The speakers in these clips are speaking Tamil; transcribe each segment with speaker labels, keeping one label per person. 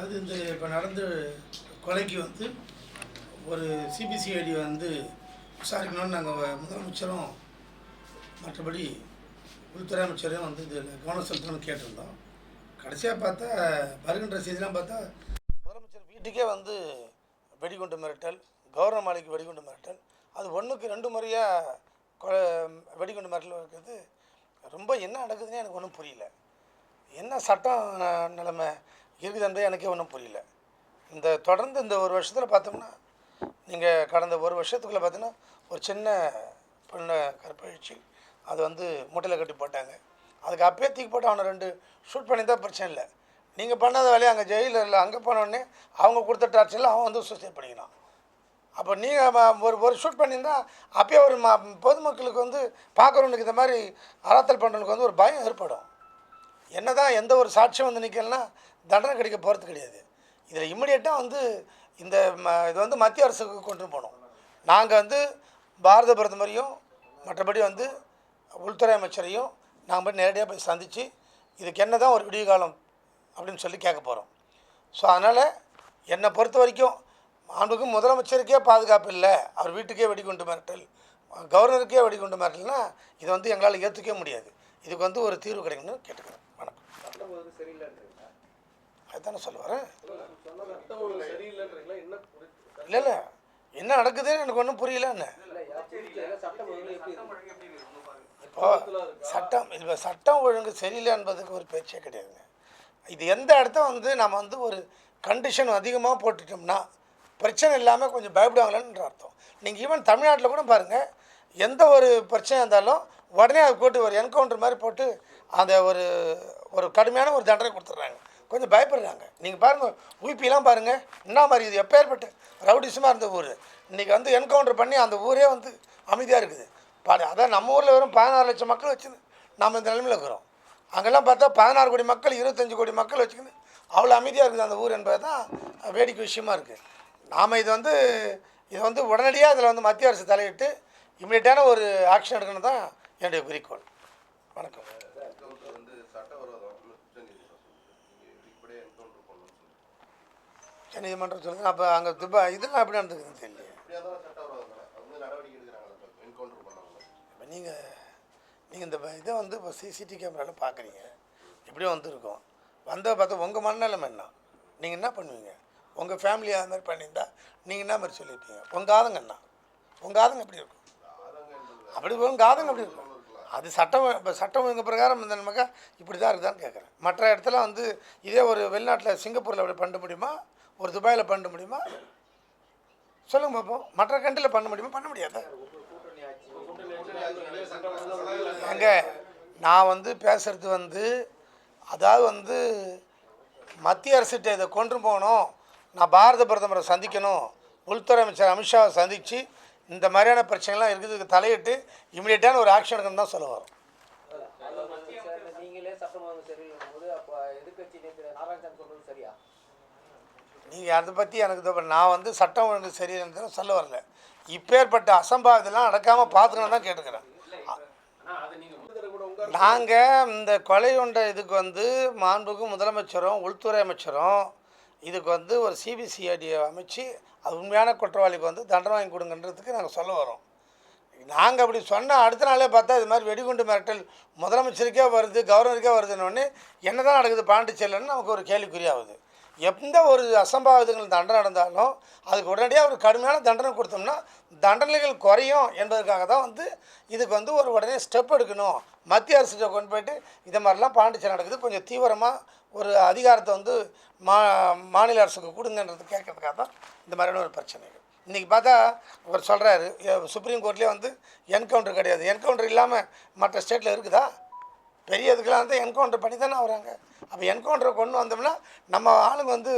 Speaker 1: அது இந்த இப்போ நடந்த கொலைக்கு வந்து ஒரு சிபிசிஐடி வந்து விசாரிக்கணும்னு நாங்கள் முதலமைச்சரும் மற்றபடி உள்துறை அமைச்சரையும் வந்து இதில் கவனம் செலுத்தணும்னு கேட்டிருந்தோம். கடைசியாக பார்த்தா வருகின்ற செய்திலாம் பார்த்தா முதலமைச்சர் வீட்டுக்கே வந்து வெடிகுண்டு மிரட்டல் கவர்னர் மாளிகை வெடிகுண்டு மிரட்டல். அது ஒன்றுக்கு ரெண்டு முறையாக கொலை வெடிகுண்டு மிரட்டல் இருக்கிறது ரொம்ப என்ன நடக்குதுன்னு எனக்கு ஒன்றும் புரியல. என்ன சட்டம் நிலைமை? இருக்குது எனக்கே ஒன்றும் புரியல. இந்த தொடர்ந்து இந்த ஒரு வருஷத்தில் பார்த்தோம்னா நீங்கள் கடந்த ஒரு வருஷத்துக்குள்ளே பார்த்தீங்கன்னா ஒரு சின்ன பெண்ணை கற்பழிச்சு அது வந்து மூட்டையில் கட்டி போட்டாங்க. அதுக்கு அப்பயே தூக்கி போட்டு அவனை ரெண்டு ஷூட் பண்ணி தான் பிரச்சனை இல்லை. நீங்கள் பண்ணாத வேலையை அங்கே ஜெயிலில் இல்லை அங்கே போனோடனே அவங்க கொடுத்த டார்ச்சரில் அவன் வந்து சூசைட் பண்ணிக்கிறான். அப்போ நீங்கள் ஒரு ஒரு ஷூட் பண்ணியிருந்தால் அப்பயே ஒரு ம பொதுமக்களுக்கு வந்து பார்க்குறவனுக்கு இந்த மாதிரி அறத்தல் பண்ணுறவனுக்கு வந்து ஒரு பயம் ஏற்படும். என்ன தான் எந்த ஒரு சாட்சியம் வந்து நிற்கலன்னா தண்டனை கிடைக்க போகிறது கிடையாது. இதில் இம்மிடியட்டாக வந்து இந்த ம இது வந்து மத்திய அரசுக்கு கொண்டு போகணும். நாங்கள் வந்து பாரத பிரதமரையும் மற்றபடி வந்து உள்துறை அமைச்சரையும் நாங்கள் போய் நேரடியாக போய் சந்தித்து இதுக்கு என்ன தான் ஒரு விடிய காலம் அப்படின்னு சொல்லி கேட்க போகிறோம் ஸோ அதனால் என்னை பொறுத்த வரைக்கும் மாண்புக்கு முதலமைச்சருக்கே பாதுகாப்பு இல்லை. அவர் வீட்டுக்கே வெடிகுண்டு மிரட்டல் கவர்னருக்கே வெடிகுண்டு மிரட்டல்னா இதை வந்து எங்களால் ஏற்றுக்கவே முடியாது. இதுக்கு வந்து ஒரு தீர்வு கிடைக்கணும்னு கேட்டுக்கிறேன். வணக்கம்.
Speaker 2: சட்டம்
Speaker 1: அதுதானே சொல்ல வரேன்
Speaker 2: என்ன
Speaker 1: இல்லை இல்லை. என்ன நடக்குதுன்னு எனக்கு ஒன்றும் புரியலன்னு
Speaker 2: சட்டம்
Speaker 1: இப்போ சட்டம் இப்போ சட்டம் ஒழுங்கு சரியில்லை என்பதுக்கு ஒரு பேச்சே கிடையாதுங்க. இது எந்த இடத்த வந்து நம்ம வந்து ஒரு கண்டிஷன் அதிகமாக போட்டுட்டோம்னா பிரச்சனை இல்லாமல் கொஞ்சம் பயப்படுவாங்களேன்ற அர்த்தம். நீங்கள் ஈவன் தமிழ்நாட்டில் கூட பாருங்கள் எந்த ஒரு பிரச்சனை இருந்தாலும் உடனே அது போட்டு ஒரு என்கவுண்டர் மாதிரி போட்டு அந்த ஒரு ஒரு கடுமையான ஒரு தண்டனை கொடுத்துட்றாங்க. கொஞ்சம் பயப்படுறாங்க. நீங்கள் பாருங்கள் உயிப்பிலாம் பாருங்கள் என்ன மாதிரி இது? எப்பேற்பட்ட ரவுடிசமாக இருந்த ஊர். இன்றைக்கி வந்து என்கவுண்டர் பண்ணி அந்த ஊரே வந்து அமைதியாக இருக்குது. பாரு அதான் நம்ம ஊரில் வெறும் பதினாறு லட்சம் மக்கள் வச்சு நம்ம இந்த நிலமையில் இருக்கிறோம். அங்கெல்லாம் பார்த்தா பதினாறு கோடி மக்கள் இருபத்தஞ்சு கோடி மக்கள் வச்சுக்கின்னு அவ்வளோ அமைதியாக இருக்குது அந்த ஊர் என்பது தான் வேடிக்கை விஷயமா இருக்குது நாம் இது வந்து இது வந்து உடனடியாக இதில் வந்து மத்திய அரசு தலையிட்டு இம்மிடியட்டான ஒரு ஆக்ஷன் எடுக்கணும் தான் என்னுடைய குறிக்கோள். வணக்கம்
Speaker 3: என்கவுண்டர் வந்து சட்டவிரோதம் உச்சநீதிமன்றம் சொல்லுது நீங்கள் இப்படியே என்கவுண்டர் பண்ணணும்னு
Speaker 1: நீதிமன்றம் சொல்லுங்கள் அப்போ அங்கே துபாய் இதெல்லாம் எப்படி நடந்துக்குதுன்னு தெரியல.
Speaker 3: தான்
Speaker 1: இப்போ நீங்கள் நீங்கள் இந்த இதை வந்து இப்போ சிசிடிவி கேமராவில் பார்க்குறீங்க எப்படியும் வந்துருக்கோம். வந்த பார்த்தா உங்கள் மனநிலம் என்ன? நீங்கள் என்ன பண்ணுவீங்க? உங்கள் ஃபேமிலி அது மாதிரி பண்ணியிருந்தா நீங்கள் என்ன மாதிரி சொல்லியிருப்பீங்க? உங்கள் ஆதங்க என்ன? உங்கள் ஆதங்க எப்படி இருக்கும்? அப்படி உங்கள் ஆதங்க எப்படி இருக்கும்? அது சட்டம் இப்போ சட்டம் ஒழுங்கு பிரகாரம் இந்த நமக்கு இப்படி தான் இருக்குதான்னு கேட்குறேன் மற்ற இடத்துல வந்து இதே ஒரு வெளிநாட்டில் சிங்கப்பூரில் அப்படி பண்ண முடியுமா? ஒரு துபாயில் பண்ண முடியுமா? சொல்லுங்க பார்ப்போம் மற்ற கண்ட்ரியில் பண்ண முடியுமா? பண்ண முடியாது?
Speaker 2: கூட்டணி
Speaker 1: ஏங்க நான் வந்து பேசுகிறது வந்து அதாவது வந்து மத்திய அரசுகிட்ட இதை கொண்டு போகணும். நான் பாரத பிரதமரை சந்திக்கணும். உள்துறை அமைச்சர் அமித்ஷாவை சந்தித்து இந்த மாதிரியான பிரச்சனைலாம் இருக்குது தலையிட்டு இமீடியட்டான ஒரு ஆக்ஷன் எடுக்கணும் தான் சொல்ல வரும்
Speaker 2: நீங்கள்
Speaker 1: அதை பற்றி எனக்கு தப்பு நான் வந்து சட்டம் ஒழுங்கு சரியில்லைன்னு சொல்ல வரல. இப்பேற்பட்ட அசம்பாவிதெல்லாம் நடக்காமல் பார்த்துக்கணும் தான் கேட்டுக்கிறேன். நாங்கள் இந்த கொலை கொண்ட இதுக்கு வந்து மாண்புக்கு முதலமைச்சரும் உள்துறை அமைச்சரும் இதுக்கு வந்து ஒரு சிபிசிஐடியை அமைச்சு அது உண்மையான குற்றவாளிக்கு வந்து தண்டனை வாங்கி கொடுங்கன்றதுக்கு நாங்கள் சொல்ல வரோம். நாங்கள் அப்படி சொன்னால் அடுத்த நாளே பார்த்தா இது மாதிரி வெடிகுண்டு மிரட்டல் முதலமைச்சருக்கே வருது கவர்னருக்கே வருதுன்னு என்ன தான் நடக்குது பாண்டிச்சேரியில்னு நமக்கு ஒரு கேள்விக்குறியாகுது. எந்த ஒரு அசம்பாவிதங்கள் தண்டனை நடந்தாலும் அதுக்கு உடனடியாக ஒரு கடுமையான தண்டனை கொடுத்தோம்னா தண்டனைகள் குறையும் என்பதற்காக தான் வந்து இதுக்கு வந்து ஒரு உடனே ஸ்டெப் எடுக்கணும். மத்திய அரசுகிட்ட கொண்டு போயிட்டு இது மாதிரிலாம் பாண்டிச்சேரி நடக்குது. கொஞ்சம் தீவிரமாக ஒரு அதிகாரத்தை வந்து மா மாநில அரசுக்கு கொடுங்கன்றது கேட்கறதுக்காக தான் இந்த மாதிரியான ஒரு பிரச்சனைகள். இன்றைக்கி பார்த்தா அவர் சொல்கிறாரு சுப்ரீம் கோர்ட்லேயே வந்து என்கவுண்டர் கிடையாது. என்கவுண்டர் இல்லாமல் மற்ற ஸ்டேட்டில் இருக்குதா? பெரிய இதுக்கெல்லாம் வந்து என்கவுண்டர் பண்ணி தானே வராங்க அப்போ என்கவுண்டரை கொண்டு வந்தோம்னா நம்ம ஆளுங்க வந்து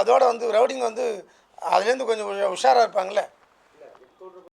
Speaker 1: அதோட வந்து ரவுடிங் வந்து அதுலேருந்து கொஞ்சம் உஷாராக இருப்பாங்களே